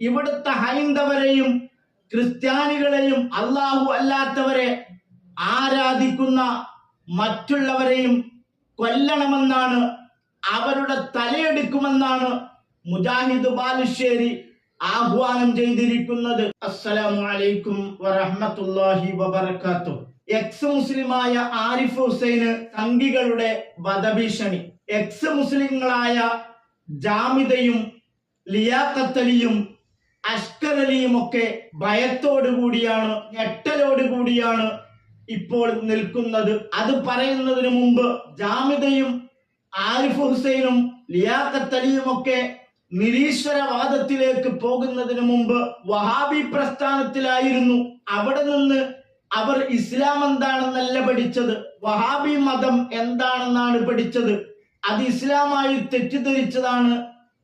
ഇവിടുത്തെ ഹൈന്ദവരെയും ക്രിസ്ത്യാനികളെയും അള്ളാഹു അല്ലാത്തവരെ ആരാധിക്കുന്ന മറ്റുള്ളവരെയും കൊല്ലണമെന്നാണ് അവരുടെ തലയെടുക്കുമെന്നാണ് മുജാഹിദ് ബാലുശ്ശേരി ആഹ്വാനം ചെയ്തിരിക്കുന്നത്. അസ്സലാമലൈക്കും വറഹമത്തല്ലാഹി വബറകാത്തു. എക്സ് മുസ്ലിമായ ആരിഫ് ഹുസൈന് സംഘികളുടെ വധഭീഷണി. എക്സ് മുസ്ലിങ്ങളായ ജാമിതയും ലിയാഖത്തലിയും അഷ്കർ ഒക്കെ ഭയത്തോടുകൂടിയാണ് ഞെട്ടലോടുകൂടിയാണ് ഇപ്പോൾ നിൽക്കുന്നത്. അത് പറയുന്നതിന് മുമ്പ് ജാമിദയും ആരിഫ് ഹുസൈനും ലിയാഖത്തലിയും ഒക്കെ നിരീശ്വരവാദത്തിലേക്ക് പോകുന്നതിന് മുമ്പ് വഹാബി പ്രസ്ഥാനത്തിലായിരുന്നു. അവിടെ നിന്ന് അവർ ഇസ്ലാം എന്താണെന്നല്ല പഠിച്ചത് വഹാബി മതം എന്താണെന്നാണ് പഠിച്ചത്. അത് ഇസ്ലാമായി തെറ്റിദ്ധരിച്ചതാണ്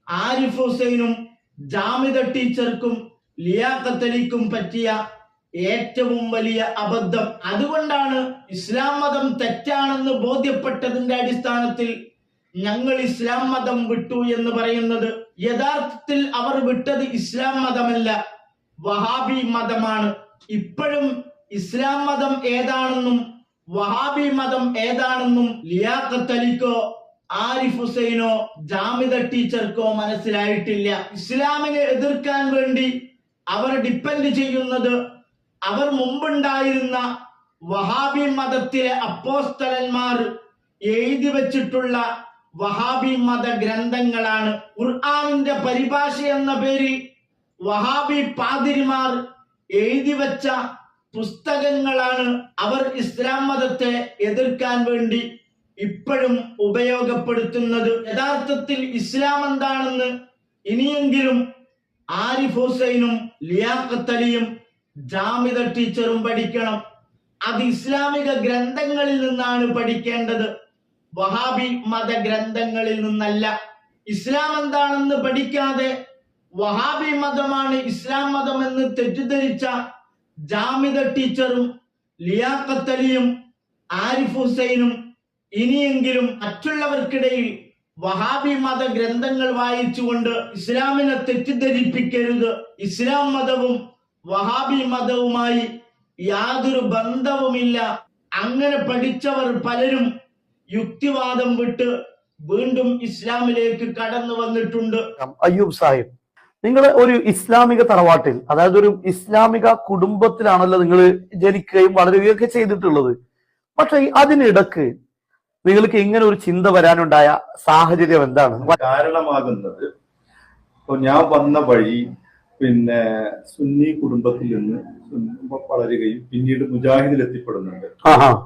ആരിഫ് ഹുസൈനും ജാമിദ ടീച്ചർക്കും ലിയാഖത്തലിക്കും പറ്റിയ ഏറ്റവും വലിയ അബദ്ധം. അതുകൊണ്ടാണ് ഇസ്ലാം മതം തെറ്റാണെന്ന് ബോധ്യപ്പെട്ടതിന്റെ അടിസ്ഥാനത്തിൽ ഞങ്ങൾ ഇസ്ലാം മതം വിട്ടു എന്ന് പറയുന്നത്. യഥാർത്ഥത്തിൽ അവർ വിട്ടത് ഇസ്ലാം മതമല്ല വഹാബി മതമാണ്. ഇപ്പോഴും ഇസ്ലാം മതം ഏതാണെന്നും വഹാബി മതം ഏതാണെന്നും ലിയാക്കത്തലിക്കോ ആരിഫ് ഹുസൈനോ ജാമിദ ടീച്ചർക്കോ മനസ്സിലായിട്ടില്ല. ഇസ്ലാമിനെ എതിർക്കാൻ വേണ്ടി അവർ ഡിപ്പെൻഡ് ചെയ്യുന്നത് അവർ മുമ്പുണ്ടായിരുന്ന വഹാബി മതത്തിലെ അപ്പോസ്തലന്മാർ എഴുതി വച്ചിട്ടുള്ള വഹാബി മത ഗ്രന്ഥങ്ങളാണ്. ഖുർആാനിന്റെ പരിഭാഷ എന്ന പേരിൽ വഹാബി പാതിരിമാർ എഴുതി വച്ച പുസ്തകങ്ങളാണ് അവർ ഇസ്ലാം മതത്തെ എതിർക്കാൻ വേണ്ടി ഇപ്പോഴും ഉപയോഗപ്പെടുത്തുന്നത് യഥാർത്ഥത്തിൽ ഇസ്ലാം എന്താണെന്ന് ഇനിയെങ്കിലും ആരിഫ് ഹുസൈനും ലിയാഖത്ത് അലിയും ജാമിദ ടീച്ചറും പഠിക്കണം. അത് ഇസ്ലാമിക ഗ്രന്ഥങ്ങളിൽ നിന്നാണ് പഠിക്കേണ്ടത്. വഹാബി മത ഗ്രന്ഥങ്ങളിൽ നിന്നല്ല. ഇസ്ലാം എന്താണെന്ന് പഠിക്കാതെ വഹാബി മതമാണ് ഇസ്ലാം മതം എന്ന് തെറ്റിദ്ധരിച്ച ജാമിദ ടീച്ചറും ലിയാഖത്ത് അലിയും ആരിഫ് ഹുസൈനും ഇനിയെങ്കിലും മറ്റുള്ളവർക്കിടയിൽ വഹാബി മത ഗ്രന്ഥങ്ങൾ വായിച്ചുകൊണ്ട് ഇസ്ലാമിനെ തെറ്റിദ്ധരിപ്പിക്കരുത്. ഇസ്ലാം മതവും വഹാബി മതവുമായി യാതൊരു ബന്ധവുമില്ല. അങ്ങനെ പഠിച്ചവർ പലരും യുക്തിവാദം വിട്ട് വീണ്ടും ഇസ്ലാമിലേക്ക് കടന്നു വന്നിട്ടുണ്ട്. അയ്യൂബ് സാഹിബ് നിങ്ങൾ ഒരു ഇസ്ലാമിക തറവാട്ടിൽ അതായത് ഒരു ഇസ്ലാമിക കുടുംബത്തിലാണല്ലോ നിങ്ങൾ ജനിക്കുകയും വളരുകയൊക്കെ ചെയ്തിട്ടുള്ളത്. പക്ഷെ അതിനിടക്ക് നിങ്ങൾക്ക് ഇങ്ങനെ ഒരു ചിന്ത വരാനുണ്ടായ സാഹചര്യം എന്താണ്? കാരണമാകുന്നത്. ഇപ്പൊ ഞാൻ വന്ന വഴി പിന്നെ സുന്നി കുടുംബത്തിൽ നിന്ന് വളരുകയും പിന്നീട് മുജാഹിദിൽ എത്തിപ്പെടുന്നുണ്ട്.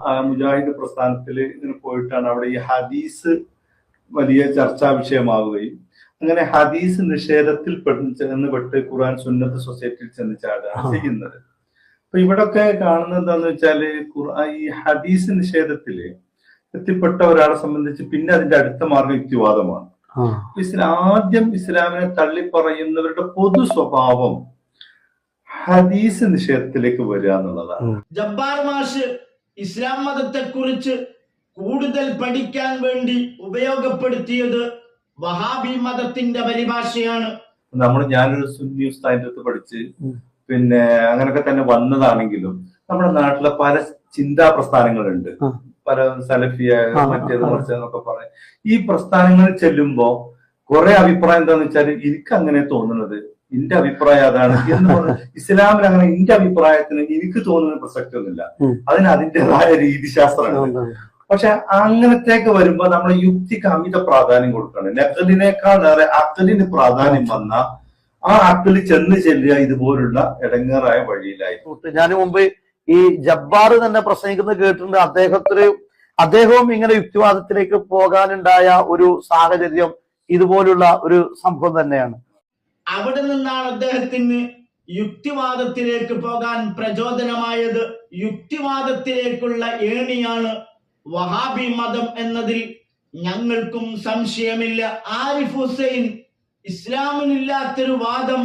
ആ മുജാഹിദ് പ്രസ്ഥാനത്തിൽ ഇങ്ങനെ പോയിട്ടാണ് അവിടെ ഈ ഹദീസ് വലിയ ചർച്ചാ വിഷയമാവുകയും അങ്ങനെ ഹദീസ് നിഷേധത്തിൽ ചെന്നുപെട്ട് ചെന്ന് പെട്ട് ഖുർആൻ സുന്നത്ത് സൊസൈറ്റിയിൽ ചെന്ന് ചാടുകയാണ്. ചെയ്യുന്നത്. അപ്പൊ ഇവിടൊക്കെ കാണുന്നത് എന്താന്ന് വെച്ചാൽ ഈ ഹദീസ് നിഷേധത്തിൽ എത്തിപ്പെട്ട ഒരാളെ സംബന്ധിച്ച് പിന്നെ അതിന്റെ അടുത്ത മാർഗം യുക്തിവാദമാണ്. ഇസ്ലാം ആദ്യം ഇസ്ലാമിനെ തള്ളി പറയുന്നവരുടെ പൊതു സ്വഭാവം ഹദീസ് നിഷേധത്തിലേക്ക് വരിക എന്നുള്ളതാണ് ജബ്ബാർ മാഷ് ഇസ്ലാം മതത്തെ കുറിച്ച് കൂടുതൽ പഠിക്കാൻ വേണ്ടി ഉപയോഗപ്പെടുത്തിയത് വഹാബി മതത്തിന്റെ പരിഭാഷയാണ് നമ്മൾ ഞാനൊരു സുന്നി ഉസ്താദിന്റെ അടുത്ത് പഠിച്ച്. പിന്നെ അങ്ങനൊക്കെ തന്നെ വന്നതാണെങ്കിലും നമ്മുടെ നാട്ടിലെ പല ചിന്താ പ്രസ്ഥാനങ്ങളുണ്ട്. പല സലഫിയ മറ്റേത് മറിച്ചതെന്നൊക്കെ പറയാം. ഈ പ്രസ്ഥാനങ്ങളിൽ ചെല്ലുമ്പോ കുറെ അഭിപ്രായം എന്താന്ന് വെച്ചാൽ എനിക്ക് അങ്ങനെ തോന്നുന്നത് എന്റെ അഭിപ്രായം അതാണ് എന്ന് പറഞ്ഞ് ഇസ്ലാമിൽ അങ്ങനെ എന്റെ അഭിപ്രായത്തിന് എനിക്ക് തോന്നുന്ന പ്രസക്തി ഒന്നുമില്ല. അതിന് അതിന്റെതായ രീതിശാസ്ത്രമാണ് പക്ഷെ അങ്ങനത്തേക്ക് വരുമ്പോ നമ്മൾ യുക്തിക്ക് അമിത പ്രാധാന്യം കൊടുക്കണം. നക്കലിനേക്കാൾ ഏറെ അക്കലിന് പ്രാധാന്യം വന്ന ആ അക്കലിൽ ചെന്ന് ചെല്ലുക ഇതുപോലുള്ള ഇടങ്ങേറായ വഴിയിലായി ഞാൻ മുമ്പ് ഈ ജബ്ബാർ തന്നെ പ്രസംഗിക്കുന്നത് കേട്ടിട്ടുണ്ട്. അദ്ദേഹത്തിന് അദ്ദേഹവും ഇങ്ങനെ യുക്തിവാദത്തിലേക്ക് പോകാനുണ്ടായ ഒരു സാഹചര്യം ഇതുപോലുള്ള ഒരു സംഭവം തന്നെയാണ്. അവിടെ നിന്നാണ് അദ്ദേഹത്തിന് യുക്തിവാദത്തിലേക്ക് പോകാൻ പ്രചോദനമായത്. യുക്തിവാദത്തിലേക്കുള്ള ഏണിയാണ് വഹാബി മതം എന്നതിൽ ഞങ്ങൾക്കും സംശയമില്ല. ആരിഫ് ഹുസൈൻ ഇസ്ലാമിനില്ലാത്തൊരു വാദം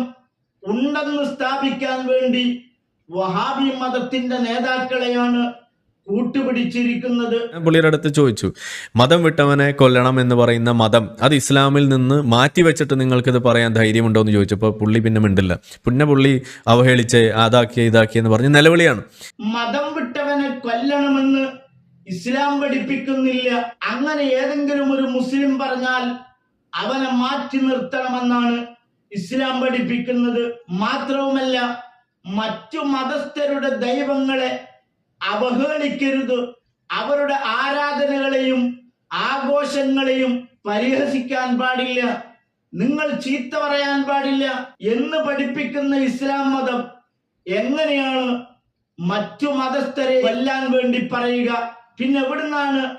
ഉണ്ടെന്ന് സ്ഥാപിക്കാൻ വേണ്ടി വഹാബി മതത്തിന്റെ നേതാക്കളെയാണ് കൂട്ടുപിടിച്ചിരിക്കുന്നത്. പുള്ളിയുടെ അടുത്ത് ചോദിച്ചു മതം വിട്ടവനെ കൊല്ലണം എന്ന് പറയുന്ന മതം അത് ഇസ്ലാമിൽ നിന്ന് മാറ്റി വെച്ചിട്ട് നിങ്ങൾക്കിത് പറയാൻ ധൈര്യമുണ്ടോ? എന്ന് ചോദിച്ചപ്പോൾ പുള്ളി പിന്നെ മിണ്ടില്ല. പിന്നെ പുള്ളി അവഹേളിച്ച് അതാക്കി ഇതാക്കി എന്ന് പറഞ്ഞ് നിലവിളിയാണ്. മതം വിട്ടവനെ കൊല്ലണമെന്ന് ഇസ്ലാം പഠിപ്പിക്കുന്നില്ല. അങ്ങനെ ഏതെങ്കിലും ഒരു മുസ്ലിം പറഞ്ഞാൽ അവനെ മാറ്റി നിർത്തണമെന്നാണ് ഇസ്ലാം പഠിപ്പിക്കുന്നത്. മാത്രവുമല്ല മറ്റു മതസ്ഥരുടെ ദൈവങ്ങളെ അവഹേളിക്കരുത്. അവരുടെ ആരാധനകളെയും ആഘോഷങ്ങളെയും പരിഹസിക്കാൻ പാടില്ല. നിങ്ങൾ ചീത്ത പറയാൻ പാടില്ല എന്ന് പഠിപ്പിക്കുന്ന ഇസ്ലാം മതം എങ്ങനെയാണ് മറ്റു മതസ്ഥരെ കൊല്ലാൻ വേണ്ടി പറയുക? പിന്നെ എവിടുന്നാണ്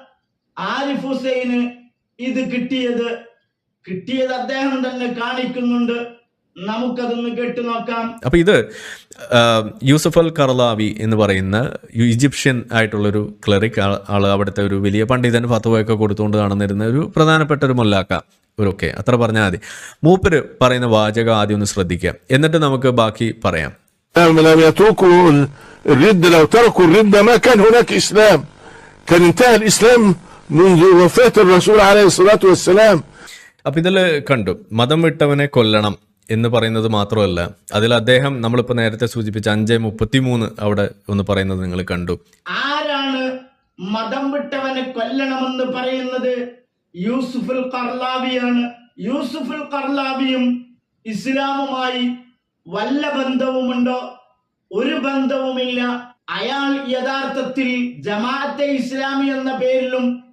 ആരിഫ് ഹുസൈന് ഇത് കിട്ടിയത്? കിട്ടിയത് അദ്ദേഹം തന്നെ കാണിക്കുന്നുണ്ട്. നമുക്കതൊന്ന് കേട്ടു നോക്കാം അപ്പൊ ഇത് ആ, യൂസഫ് അൽ കർലാവി എന്ന് പറയുന്ന ഈജിപ്ഷ്യൻ ആയിട്ടുള്ളൊരു ക്ലറിക് ആള് അവിടുത്തെ ഒരു വലിയ പണ്ഡിതൻ ഫത്തുവയൊക്കെ കൊടുത്തുകൊണ്ട് നടന്നിരുന്ന ഒരു പ്രധാനപ്പെട്ട ഒരു മൊല്ലാക്ക ഒരു ഓക്കെ അത്ര പറഞ്ഞാൽ മതി മൂപ്പര് പറയുന്ന വാചകം ആദ്യം ഒന്ന് ശ്രദ്ധിക്കാം എന്നിട്ട് നമുക്ക് ബാക്കി പറയാം لم لم يتركوا الردة لو تركوا الردة ما كان هناك إسلام كان انتهى الإسلام منذ وفاة الرسول عليه الصلاة والسلام അപ്പൊ ഇതിൽ കണ്ടു മതം വിട്ടവനെ കൊല്ലണം എന്ന് പറയുന്നത് മാത്രമല്ല അതിൽ അദ്ദേഹം നമ്മളിപ്പോൾ നേരത്തെ സൂചിപ്പിച്ച അഞ്ച് മുപ്പത്തി മൂന്ന് അവിടെ ഒന്ന് പറയുന്നത് നിങ്ങൾ കണ്ടു. ആരാണ് മതം വിട്ടവനെ കൊല്ലണമെന്ന് പറയുന്നത്? യൂസുഫുൽ കർലാവിയാണ്. യൂസുഫുൽ കർലാവിയും ഇസ്ലാമുമായി വല്ല ബന്ധവുമുണ്ടോ? ഒരു ബന്ധവുമില്ല. അയാൾ യഥാർത്ഥത്തിൽ ജമാഅത്തെ ഇസ്ലാമി എന്ന പേരിലും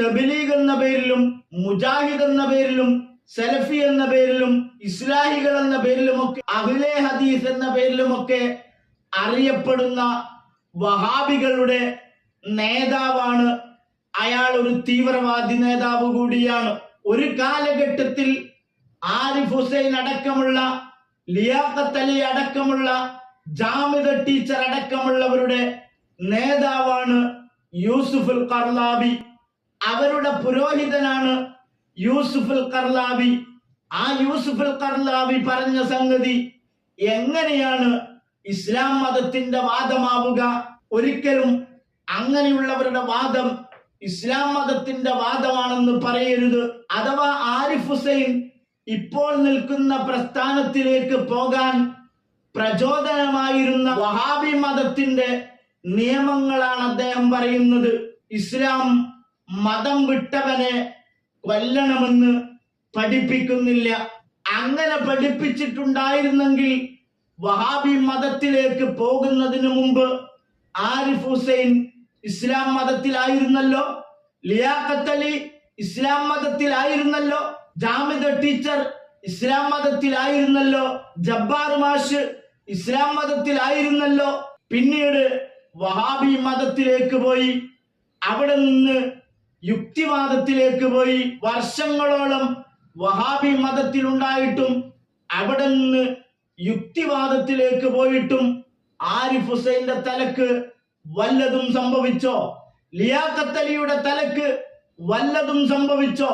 തബിലീഗ് എന്ന പേരിലും മുജാഹിദ് എന്ന പേരിലും സലഫി എന്ന പേരിലും ഇസ്ലാഹികൾ എന്ന പേരിലുമൊക്കെ അഹ്ലെ ഹദീസ് എന്ന പേരിലുമൊക്കെ അറിയപ്പെടുന്ന വഹാബികളുടെ നേതാവാണ്. അയാൾ ഒരു തീവ്രവാദി നേതാവ് കൂടിയാണ്. ഒരു കാലഘട്ടത്തിൽ ആരിഫ് ഹുസൈൻ അടക്കമുള്ള ലിയാഖത്ത് അലി അടക്കമുള്ള ജാമിദ ടീച്ചർ അടക്കമുള്ളവരുടെ നേതാവാണ് യൂസുഫുൽ കർലാബി. അവരുടെ പുരോഹിതനാണ് യൂസുഫുൽ കർലാബി ആ യൂസുഫുൽ കർലാബി പറഞ്ഞ സംഗതി എങ്ങനെയാണ് ഇസ്ലാം മതത്തിന്റെ വാദമാവുക? ഒരിക്കലും അങ്ങനെയുള്ളവരുടെ വാദം ഇസ്ലാം മതത്തിന്റെ വാദമാണെന്ന് പറയരുത്. അഥവാ ആരിഫ് ഹുസൈൻ ഇപ്പോൾ നിൽക്കുന്ന പ്രസ്ഥാനത്തിലേക്ക് പോകാൻ പ്രചോദനമായിരുന്ന വഹാബി മതത്തിന്റെ നിയമങ്ങളാണ് അദ്ദേഹം പറയുന്നത്. ഇസ്ലാം മതം വിട്ടവനെ കൊല്ലണമെന്ന് പഠിപ്പിക്കുന്നില്ല. അങ്ങനെ പഠിപ്പിച്ചിട്ടുണ്ടായിരുന്നെങ്കിൽ വഹാബി മതത്തിലേക്ക് പോകുന്നതിന് മുമ്പ് ആരിഫ് ഹുസൈൻ ഇസ്ലാം മതത്തിലായിരുന്നല്ലോ? ലിയാഖത്ത് അലി ഇസ്ലാം മതത്തിലായിരുന്നല്ലോ? ജാമിദ ടീച്ചർ ഇസ്ലാം മതത്തിലായിരുന്നല്ലോ? ജബ്ബാർ മാഷ് ഇസ്ലാം മതത്തിലായിരുന്നല്ലോ? പിന്നീട് വഹാബി മതത്തിലേക്ക് പോയി. അവിടെ നിന്ന് യുക്തിവാദത്തിലേക്ക് പോയി വർഷങ്ങളോളം വഹാബി മതത്തിലുണ്ടായിട്ടും അവിടെ നിന്ന് യുക്തിവാദത്തിലേക്ക് പോയിട്ടും ആരിഫ് ഹുസൈന്റെ തലക്ക് വല്ലതും സംഭവിച്ചോ? ലിയാഖത്ത് അലിയുടെ തലക്ക് വല്ലതും സംഭവിച്ചോ?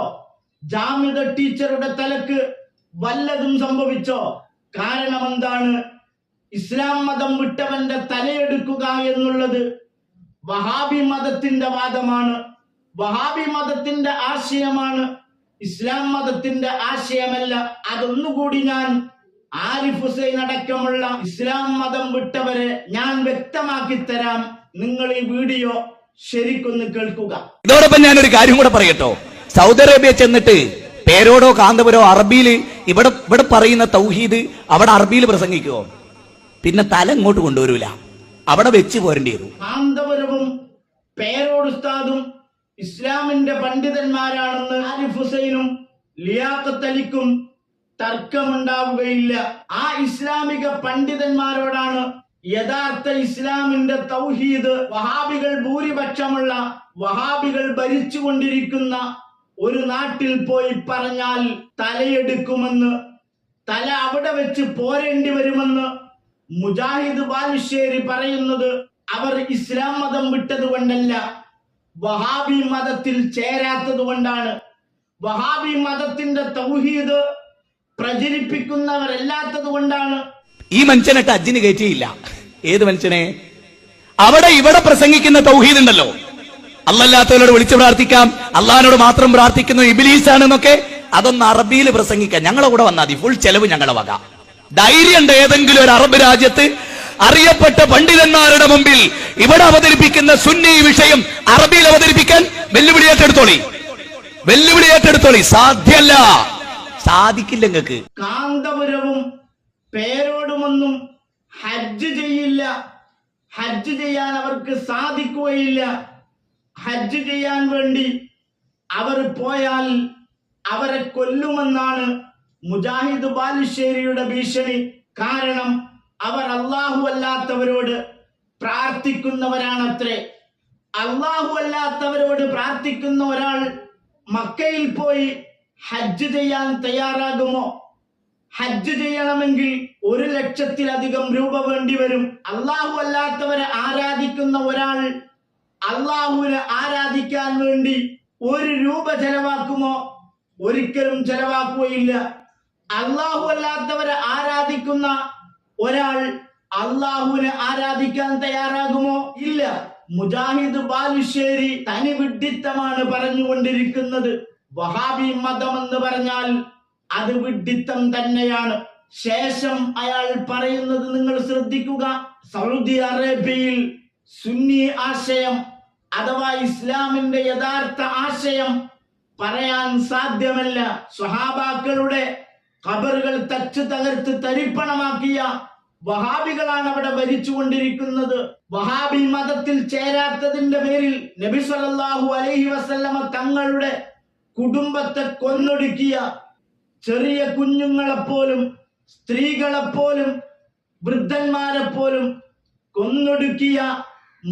ജാമിദ ടീച്ചറുടെ തലക്ക് വല്ലതും സംഭവിച്ചോ? കാരണം എന്താണ് ഇസ്ലാം മതം വിട്ടവന്റെ തലയെടുക്കുക എന്നുള്ളത് വഹാബി മതത്തിന്റെ വാദമാണ്. വഹാബി മതത്തിന്റെ ആശയമാണ് ഇസ്ലാം മതത്തിന്റെ ആശയമല്ല. അതൊന്നുകൂടി ഞാൻ ആരിഫ് ഹുസൈൻ അടക്കമുള്ള ഇസ്ലാം മതം വിട്ടവരെ ഞാൻ വ്യക്തമാക്കി തരാം. നിങ്ങൾ ഈ വീഡിയോ ശരിക്കൊന്ന് കേൾക്കുക. ഇതോടൊപ്പം ഞാൻ ഒരു കാര്യം കൂടെ പറയട്ടോ. സൗദി അറേബ്യ ചെന്നിട്ട് പേരോടോ കാന്തപുരോ അറബിയിൽ ഇവിടെ ഇവിടെ പറയുന്ന തൗഹീദ് അവിടെ അറബിയിൽ പ്രസംഗിക്കുമോ പിന്നെ തല ഇങ്ങോട്ട് കൊണ്ടുവരൂല. അവിടെ വെച്ച് പോരേണ്ടി വരും. കാന്തപുരവും പേരോട് ഉസ്താദും ഇസ്ലാമിന്റെ പണ്ഡിതന്മാരാണെന്ന് ആരിഫ് ഹുസൈനും ലിയാഖത്ത് അലിക്കും തർക്കമുണ്ടാവുകയില്ല. ആ ഇസ്ലാമിക പണ്ഡിതന്മാരോടാണ് യഥാർത്ഥ ഇസ്ലാമിന്റെ തൗഹീദ് വഹാബികൾ ഭൂരിപക്ഷമുള്ള വഹാബികൾ ഭരിച്ചുകൊണ്ടിരിക്കുന്ന ഒരു നാട്ടിൽ പോയി പറഞ്ഞാൽ തലയെടുക്കുമെന്ന് തല അവിടെ വെച്ച് പോരേണ്ടി വരുമെന്ന് മുജാഹിദ് ബാലുശ്ശേരി പറയുന്നത് അവർ ഇസ്ലാം മതം വിട്ടത് കൊണ്ടല്ല വഹാബി മതത്തിൽ ചേരാത്തത് കൊണ്ടാണ്. വഹാബി മതത്തിന്റെ തൗഹീദ് പ്രചരിപ്പിക്കുന്നവരല്ലാത്തത് കൊണ്ടാണ്. ഈ മനുഷ്യനിട്ട് അജിന് കയറ്റിയില്ല. ഏത് മനുഷ്യനെ? അവിടെ ഇവിടെ പ്രസംഗിക്കുന്ന തൗഹീദ് ഉണ്ടല്ലോ അല്ലല്ലാത്തവരോട് വിളിച്ചു പ്രാർത്ഥിക്കാം. അള്ളഹാനോട് മാത്രം പ്രാർത്ഥിക്കുന്നു ഇബിലീസ് ആണെന്നൊക്കെ അതൊന്ന് അറബിയിൽ പ്രസംഗിക്കാം. ഞങ്ങളെ കൂടെ വന്നാൽ മതി. ഫുൾ ചെലവ് ഞങ്ങളെ വക. ധൈര്യമുണ്ട് ഏതെങ്കിലും ഒരു അറബ് രാജ്യത്ത് അറിയപ്പെട്ട പണ്ഡിതന്മാരുടെ മുമ്പിൽ ഇവിടെ അവതരിപ്പിക്കുന്ന സുന്നി വിഷയം അറബിയിൽ അവതരിപ്പിക്കാൻ വെല്ലുവിളി ഏറ്റെടുത്തോളി. വെല്ലുവിളി ഏറ്റെടുത്തോളി. സാധ്യല്ല. സാധിക്കില്ല നിങ്ങൾക്ക് കാന്തപുരവും പേരോടുമൊന്നും ഹജ്ജ് ചെയ്യില്ല. ഹജ്ജ് ചെയ്യാൻ അവർക്ക് സാധിക്കുകയില്ല. ഹജ്ജ് ചെയ്യാൻ വേണ്ടി അവർ പോയാൽ അവരെ കൊല്ലുമെന്നാണ് മുജാഹിദ് ബാലുശ്ശേരിയുടെ ഭീഷണി. കാരണം അവർ അള്ളാഹു അല്ലാത്തവരോട് പ്രാർത്ഥിക്കുന്നവരാണത്രേ. അള്ളാഹു അല്ലാത്തവരോട് പ്രാർത്ഥിക്കുന്ന ഒരാൾ മക്കയിൽ പോയി ഹജ്ജ് ചെയ്യാൻ തയ്യാറാകുമോ? ഹജ്ജ് ചെയ്യണമെങ്കിൽ ഒരു ലക്ഷത്തിലധികം രൂപ വേണ്ടി വരും. അള്ളാഹു അല്ലാത്തവരെ ആരാധിക്കുന്ന ഒരാൾ അള്ളാഹുവിനെ ആരാധിക്കാൻ വേണ്ടി ഒരു രൂപ ചെലവാക്കുമോ? ഒരിക്കലും ചെലവാക്കുകയില്ല. അള്ളാഹു അല്ലാത്തവരെ ആരാധിക്കുന്ന ഒരാൾ അള്ളാഹുവിനെ ആരാധിക്കാൻ തയ്യാറാകുമോ? ഇല്ല. മുജാഹിദ് ബാലുശ്ശേരി തനി വിഡ്ഢിത്തമാണ് പറഞ്ഞുകൊണ്ടിരിക്കുന്നത്. വഹാബി മതം എന്ന് പറഞ്ഞാൽ അത് വിഡ്ഢിത്തം തന്നെയാണ്. ശേഷം അയാൾ പറയുന്നത് നിങ്ങൾ ശ്രദ്ധിക്കുക. സൗദി അറേബ്യയിൽ സുന്നി ആശയം അഥവാ ഇസ്ലാമിന്റെ യഥാർത്ഥ ആശയം പറയാൻ സാധ്യമല്ല. സ്വഹാബാക്കളുടെ ഖബറുകൾ തച്ചു തകർത്ത് തരിപ്പണമാക്കിയ വഹാബികളാണ് അവിടെ ഭരിച്ചുകൊണ്ടിരിക്കുന്നത്. വഹാബി മതത്തിൽ ചേരാത്തതിന്റെ പേരിൽ നബി സല്ലല്ലാഹു അലൈഹി വസല്ലമ തങ്ങളുടെ കുടുംബത്തെ കൊന്നൊടുക്കിയ ചെറിയ കുഞ്ഞുങ്ങളെപ്പോലും സ്ത്രീകളെപ്പോലും വൃദ്ധന്മാരെ പോലും കൊന്നൊടുക്കിയ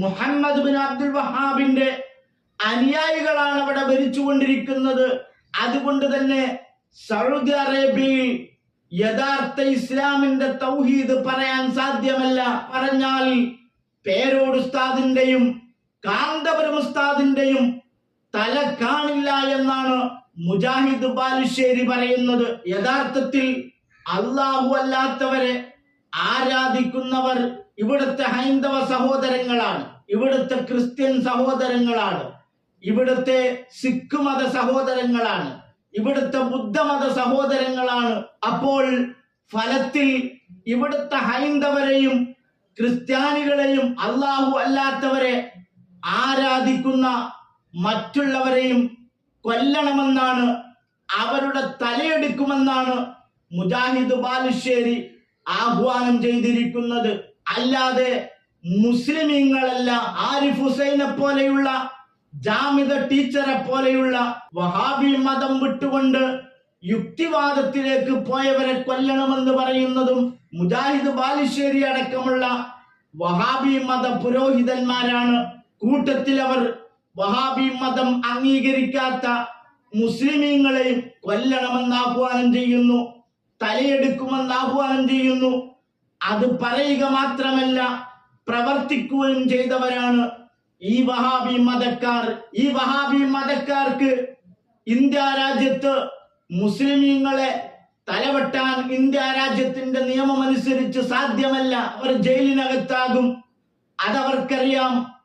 മുഹമ്മദ് ബിൻ അബ്ദുൽ വഹാബിന്റെ അനുയായികളാണ് അവിടെ ഭരിച്ചുകൊണ്ടിരിക്കുന്നത്. അതുകൊണ്ട് തന്നെ സൗദി അറേബ്യയിൽ യഥാർത്ഥ ഇസ്ലാമിന്റെ തൗഹീദ് പറയാൻ സാധ്യമല്ല. പറഞ്ഞാൽ പേരോട് ഉസ്താദിന്റെയും കാന്തപുരം ഉസ്താദിന്റെയും തല കാണില്ല എന്നാണ് മുജാഹിദ് ബാലുശ്ശേരി പറയുന്നത്. യഥാർത്ഥത്തിൽ അള്ളാഹു അല്ലാത്തവരെ ആരാധിക്കുന്നവർ ഇവിടുത്തെ ഹൈന്ദവ സഹോദരങ്ങളാണ്. ഇവിടുത്തെ ക്രിസ്ത്യൻ സഹോദരങ്ങളാണ്. ഇവിടുത്തെ സിഖ് മത സഹോദരങ്ങളാണ്. ഇവിടുത്തെ ബുദ്ധമത സഹോദരങ്ങളാണ്. അപ്പോൾ ഫലത്തിൽ ഇവിടുത്തെ ഹൈന്ദവരെയും ക്രിസ്ത്യാനികളെയും അള്ളാഹു അല്ലാത്തവരെ ആരാധിക്കുന്ന മറ്റുള്ളവരെയും കൊല്ലണമെന്നാണ് അവരുടെ തലയെടുക്കുമെന്നാണ് മുജാഹിദ് ബാലുശ്ശേരി ആഹ്വാനം ചെയ്തിരിക്കുന്നത്. അല്ലാതെ മുസ്ലിമീങ്ങളല്ല ആരിഫ് ഹുസൈനെ പോലെയുള്ള ജാമിദ ടീച്ചറെ പോലെയുള്ള വഹാബി മതം വിട്ടുകൊണ്ട് യുക്തിവാദത്തിലേക്ക് പോയവരെ കൊല്ലണമെന്ന് പറയുന്നതും മുജാഹിദ് ബാലുശ്ശേരി അടക്കമുള്ള വഹാബി മത പുരോഹിതന്മാരാണ്. കൂട്ടത്തിൽ അവർ വഹാബി മതം അംഗീകരിക്കാത്ത മുസ്ലിമീങ്ങളെയും കൊല്ലണമെന്ന് ആഹ്വാനം ചെയ്യുന്നു. തലയെടുക്കുമെന്ന് ആഹ്വാനം ചെയ്യുന്നു. അത് പറയുക മാത്രമല്ല പ്രവർത്തിക്കുകയും ചെയ്തവരാണ് ഈ വഹാബി മതക്കാർ ഈ വഹാബി മതക്കാർക്ക് ഇന്ത്യ രാജ്യത്ത് മുസ്ലിമീങ്ങളെ തലവെട്ടാൻ ഇന്ത്യ രാജ്യത്തിന്റെ നിയമം അനുസരിച്ച് സാധ്യമല്ല. അവർ ജയിലിനകത്താകും. അതവർക്കറിയാം.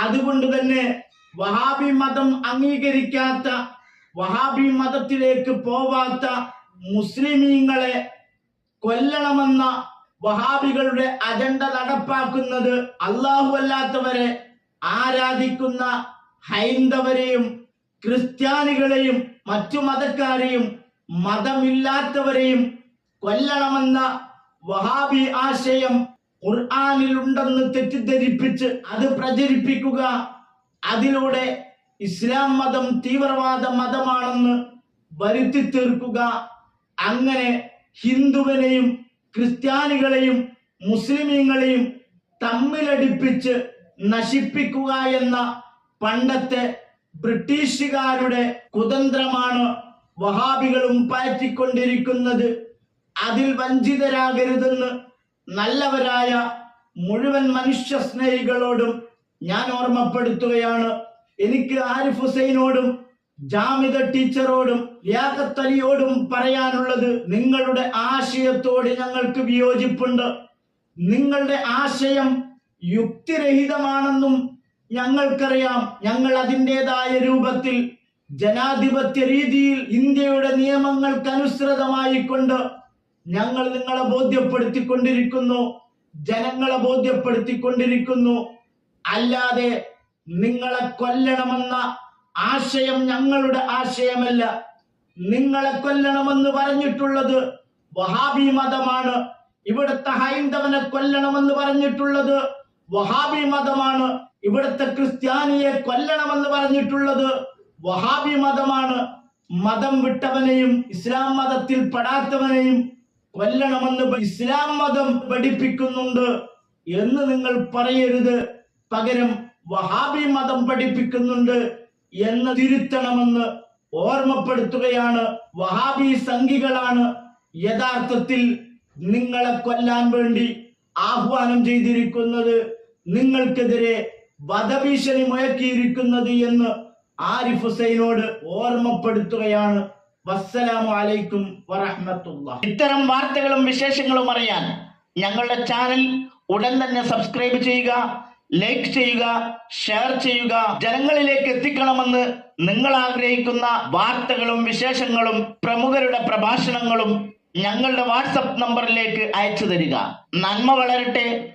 അതുകൊണ്ട് തന്നെ വഹാബി മതം അംഗീകരിക്കാത്ത വഹാബി മതത്തിലേക്ക് പോവാത്ത മുസ്ലിമീങ്ങളെ കൊല്ലണമെന്ന വഹാബികളുടെ അജണ്ട നടപ്പാക്കുന്നത് അള്ളാഹു അല്ലാത്തവരെ ആരാധിക്കുന്ന ഹൈന്ദവരെയും ക്രിസ്ത്യാനികളെയും മറ്റു മതക്കാരെയും മതമില്ലാത്തവരെയും കൊല്ലണമെന്ന വഹാബി ആശയം ഖുർആാനിൽ ഉണ്ടെന്ന് തെറ്റിദ്ധരിപ്പിച്ച് അത് പ്രചരിപ്പിക്കുക അതിലൂടെ ഇസ്ലാം മതം തീവ്രവാദ മതമാണെന്ന് വരുത്തി തീർക്കുക. അങ്ങനെ ഹിന്ദുവിനെയും ക്രിസ്ത്യാനികളെയും മുസ്ലിമീങ്ങളെയും തമ്മിലടിപ്പിച്ച് നശിപ്പിക്കുക എന്ന പണ്ടത്തെ ബ്രിട്ടീഷുകാരുടെ കുതന്ത്രമാണ് വഹാബികളും പാറ്റിക്കൊണ്ടിരിക്കുന്നത് അതിൽ വഞ്ചിതരാകരുതെന്ന് നല്ലവരായ മുഴുവൻ മനുഷ്യ സ്നേഹികളോടും ഞാൻ ഓർമ്മപ്പെടുത്തുകയാണ്. എനിക്ക് ആരിഫ് ഹുസൈനോടും ജാമിത ടീച്ചറോടും ലിയാഖത്തലിയോടും പറയാനുള്ളത് നിങ്ങളുടെ ആശയത്തോട് ഞങ്ങൾക്ക് വിയോജിപ്പുണ്ട്. നിങ്ങളുടെ ആശയം യുക്തിരഹിതമാണെന്നും ഞങ്ങൾക്കറിയാം. ഞങ്ങൾ അതിന്റെതായ രൂപത്തിൽ ജനാധിപത്യ രീതിയിൽ ഇന്ത്യയുടെ നിയമങ്ങൾക്ക് അനുസൃതമായി കൊണ്ട് ഞങ്ങൾ നിങ്ങളെ ബോധ്യപ്പെടുത്തിക്കൊണ്ടിരിക്കുന്നു. ജനങ്ങളെ ബോധ്യപ്പെടുത്തിക്കൊണ്ടിരിക്കുന്നു. അല്ലാതെ നിങ്ങളെ കൊല്ലണമെന്ന ആശയം ഞങ്ങളുടെ ആശയമല്ല. നിങ്ങളെ കൊല്ലണമെന്ന് പറഞ്ഞിട്ടുള്ളത് വഹാബി മതമാണ്. ഇവിടുത്തെ ഹൈന്ദവനെ കൊല്ലണമെന്ന് പറഞ്ഞിട്ടുള്ളത് വഹാബി മതമാണ് ഇവിടുത്തെ ക്രിസ്ത്യാനിയെ കൊല്ലണമെന്ന് പറഞ്ഞിട്ടുള്ളത്. വഹാബി മതമാണ്. മതം വിട്ടവനെയും ഇസ്ലാം മതത്തിൽ പെടാത്തവനെയും കൊല്ലണമെന്ന് ഇസ്ലാം മതം പഠിപ്പിക്കുന്നുണ്ട് എന്ന് നിങ്ങൾ പറയരുത്. പകരം വഹാബി മതം പഠിപ്പിക്കുന്നുണ്ട് എന്ന് തിരുത്തണമെന്ന് ഓർമ്മപ്പെടുത്തുകയാണ്. വഹാബി സംഘികളാണ് യഥാർത്ഥത്തിൽ നിങ്ങളെ കൊല്ലാൻ വേണ്ടി ആഹ്വാനം ചെയ്തിരിക്കുന്നത്. നിങ്ങൾക്കെതിരെ വധഭീഷണി മുഴക്കിയിരിക്കുന്നത് എന്ന് ആരിഫ് ഹുസൈനോട് ഓർമ്മപ്പെടുത്തുകയാണ്. വസ്സലാമു അലൈക്കും വറഹ്മത്തുള്ളാ. ഇത്തരം വാർത്തകളും വിശേഷങ്ങളും അറിയാൻ ഞങ്ങളുടെ ചാനൽ ഉടൻ തന്നെ സബ്സ്ക്രൈബ് ചെയ്യുക ലൈക്ക് ചെയ്യുക ഷെയർ ചെയ്യുക. ജനങ്ങളിലേക്ക് എത്തിക്കണമെന്ന് നിങ്ങൾ ആഗ്രഹിക്കുന്ന വാർത്തകളും വിശേഷങ്ങളും പ്രമുഖരുടെ പ്രഭാഷണങ്ങളും ഞങ്ങളുടെ വാട്സപ്പ് നമ്പറിലേക്ക് അയച്ചു തരിക. നന്മ വളരട്ടെ.